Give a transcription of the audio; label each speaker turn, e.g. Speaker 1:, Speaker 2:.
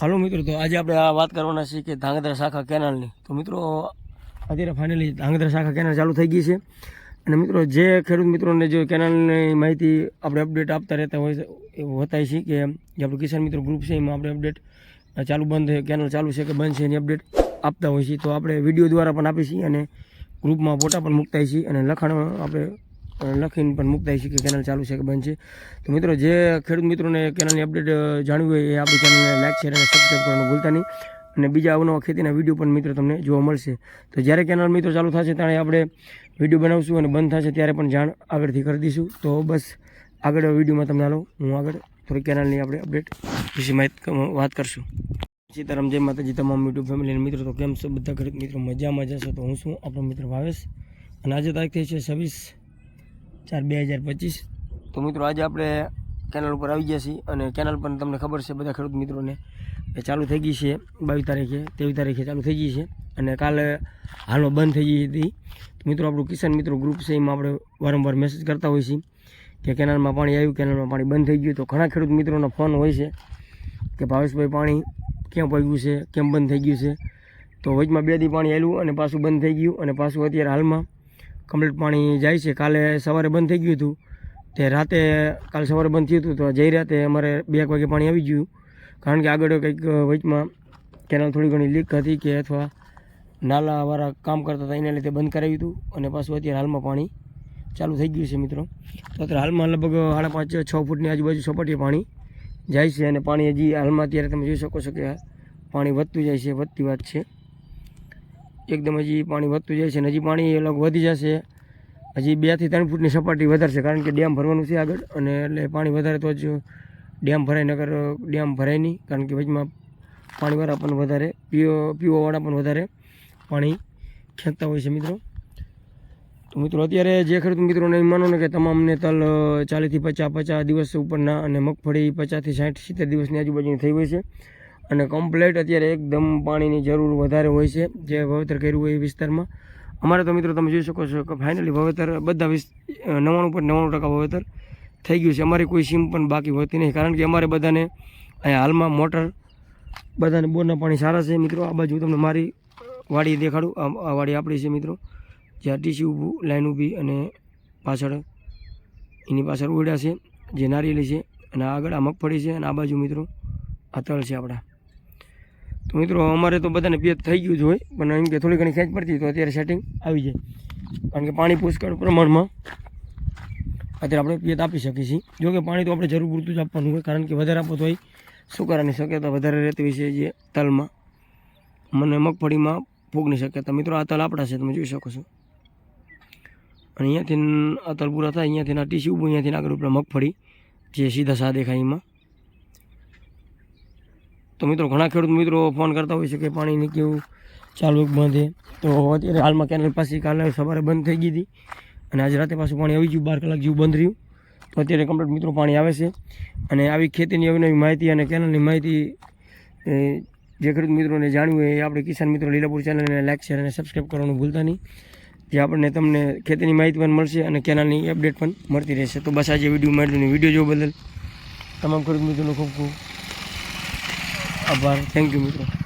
Speaker 1: હાલો મિત્રો, તો આજે આપણે આ વાત કરવાના છીએ કે ધાંગધ્રા શાખા કેનાલની. તો મિત્રો, અત્યારે ફાઇનલી ધાંગધ્રા શાખા કેનાલ ચાલુ થઈ ગઈ છે. અને મિત્રો, જે ખેડૂત મિત્રોને જો કેનાલની માહિતી આપણે અપડેટ આપતા રહેતા હોય છે એવું હોતા છે કે જે આપણું કિસાન મિત્રો ગ્રુપ છે, એમાં આપણે અપડેટ ચાલુ બંધ કેનલ ચાલુ છે કે બંધ છે એની અપડેટ આપતા હોય છે તો આપણે વીડિયો દ્વારા પણ છીએ અને ગ્રુપમાં ફોટા પણ મૂકતા છીએ અને લખાણ આપણે લખીને પણ મૂકતા છીએ કે કેનાલ ચાલુ છે કે બંધ છે. તો મિત્રો, જે ખેડૂત મિત્રોને કેનાલની અપડેટ જાણવી હોય એ આપણી ચેનલને લાઈક શેર અને સબસ્ક્રાઈબ કરવાનું ભૂલતા નહીં. અને બીજા અવનવા ખેતીના વીડિયો પણ મિત્રો તમને જોવા મળશે. તો જ્યારે કેનાલ મિત્રો ચાલુ થશે ત્યારે આપણે વીડિયો બનાવશું અને બંધ થશે ત્યારે પણ જાણ આગળથી કરી દઈશું. તો બસ, આગળ વિડીયોમાં તમને હાલો, હું આગળ થોડી કેનાલની આપણે અપડેટ વિશે માહિતી વાત કરશું. સીતારામ, જય માતાજી, તમામ યુટ્યુબ ફેમિલી મિત્રો, તો કેમ છો? બધા ખેડૂત મિત્રો, મજામાં જશો તો હું છું, આપણો મિત્ર ભાવેશ. અને આજે તારીખ થઈ છે છવ્વીસ ચાર, બે હજાર પચીસ. તો મિત્રો આજે આપણે કેનાલ ઉપર આવી ગયા છીએ અને કેનાલ પણ તમને ખબર છે બધા ખેડૂત મિત્રોને એ ચાલુ થઈ ગઈ છે બાવીસ તારીખે ત્રેવીસ તારીખે ચાલુ થઈ ગઈ છે અને કાલે હાલમાં બંધ થઈ ગઈ હતી. મિત્રો આપણું કિસાન મિત્રો ગ્રુપ છે, એમાં આપણે વારંવાર મેસેજ કરતા હોઈએ છીએ કે કેનાલમાં પાણી આવ્યું કેનાલમાં પાણી બંધ થઈ ગયું. તો ઘણા ખેડૂત મિત્રોનો ફોન હોય છે કે ભાવેશભાઈ પાણી ક્યાં પગ્યું છે, કેમ બંધ થઈ ગયું છે? તો વચમાં બે દી પાણી આવેલું અને પાછું બંધ થઈ ગયું અને પાછું અત્યારે હાલમાં કમ્પ્લીટ પાણી જાય છે. કાલે સવારે બંધ થઈ ગયું હતું. તે રાતે, કાલે સવારે બંધ થયું હતું તો જઈ રાતે અમારે બે એક વાગે પાણી આવી ગયું. કારણ કે આગળ કંઈક વચમાં કેનાલ થોડી ઘણી લીક હતી કે અથવા નાલાવાળા કામ કરતા હતા, એના લીધે બંધ કરાવ્યું હતું અને પાછું અત્યારે હાલમાં પાણી ચાલુ થઈ ગયું છે મિત્રો. તો અત્યારે હાલમાં લગભગ સાડા પાંચ, છ ફૂટની આજુબાજુ સપાટીએ પાણી જાય છે અને પાણી હજી હાલમાં અત્યારે તમે જોઈ શકો છો કે પાણી વધતું જાય છે, વધતી વાત છે. એકદમ હજી પાણી વધતું જાય છે અને હજી પાણી અલગ વધી જશે. હજી બેથી ત્રણ ફૂટની સપાટી વધારશે કારણ કે ડેમ ભરવાનું છે આગળ અને એટલે પાણી વધારે તો જ ડેમ ભરાય નગર ડેમ ભરાય નહીં કારણ કે વચમાં પાણીવાળા પણ વધારે, પીઓ પીવાવાળા પણ વધારે પાણી ખેંચતા હોય છે મિત્રો. તો મિત્રો અત્યારે જે ખેડૂત મિત્રોને એમ માનો ને કે તમામને તલ ચાલીસથી પચાસ પચાસ દિવસ ઉપરના અને મગફળી પચાસથી સાઠ, સિત્તેર દિવસની આજુબાજુની થઈ હોય છે. અને કમ્પ્લેટ અત્યારે એકદમ પાણીની જરૂર વધારે હોય છે, જે વાવેતર કર્યું હોય એ વિસ્તારમાં. અમારે તો મિત્રો તમે જોઈ શકો છો કે ફાઇનલી વાવેતર બધા વિસ, નવ્વાણું પર નવ્વાણું ટકા વાવેતર થઈ ગયું છે. અમારી કોઈ સીમ પણ બાકી હોતી નહીં, કારણ કે અમારે બધાને અહીંયા હાલમાં મોટર, બધાને બોરના પાણી સારા છે. મિત્રો, આ બાજુ તમને મારી વાડી દેખાડું. આ આ વાડી આપણી છે મિત્રો. જ્યાં ટીસી ઊભું, લાઈન ઊભી અને પાછળ એની પાછળ ઉડ્યા છે, જે નારિયેલી છે અને આગળ આ મગફળી છે અને આ બાજુ મિત્રો આ તળ છે આપણા. તો મિત્રો, અમારે તો બધાને પિયત થઈ ગયું જ હોય, પણ એમ કે થોડી ઘણી ખેંચ પડતી તો અત્યારે સેટિંગ આવી જાય. કારણ કે પાણી પુષ્કળ પ્રમાણમાં અત્યારે આપણે પિયત આપી શકીએ છીએ. જોકે પાણી તો આપણે જરૂર પૂરતું જ આપવાનું હોય, કારણ કે વધારે આપો તો એ સુકારાની શક્યતા વધારે રહેતી હોય છે જે તલમાં. મને મગફળીમાં ફૂગની શક્યતા. મિત્રો, આ તલ આપણા છે, તમે જોઈ શકો છો. અને અહીંયાથી આ તલ પૂરા થાય અહીંયાથી આ ટીસી ઊભું અહીંયાથી આગળ ઉપર મગફળી, જે સીધા સા દેખાય એમાં. તો મિત્રો ઘણા ખેડૂત મિત્રો ફોન કરતા હોય છે કે પાણીની કેવું ચાલુ બંધ તો અત્યારે હાલમાં કેનાલ પાસે કાલે સવારે બંધ થઈ ગઈ હતી અને આજ રાતે પાછું પાણી આવી ગયું, બાર કલાક જેવું બંધ રહ્યું. તો અત્યારે કમ્પ્લીટ મિત્રો પાણી આવે છે અને આવી ખેતીની અવનવી માહિતી અને કેનાલની માહિતી જે ખેડૂત મિત્રોને જાણવું હોય એ આપણે કિસાન મિત્રો લીલાપુર ચેનલને લાઈક, શેર અને સબસ્ક્રાઈબ કરવાનું ભૂલતા નહીં. જે આપણને તમને ખેતીની માહિતી પણ મળશે અને કેનાલની અપડેટ પણ મળતી રહેશે. તો બસ આજે વીડિયો મળ્યું વીડિયો જોવા બદલ તમામ ખેડૂત મિત્રોનો ખૂબ ખૂબ આભાર. થેન્ક યુ મિત્રો.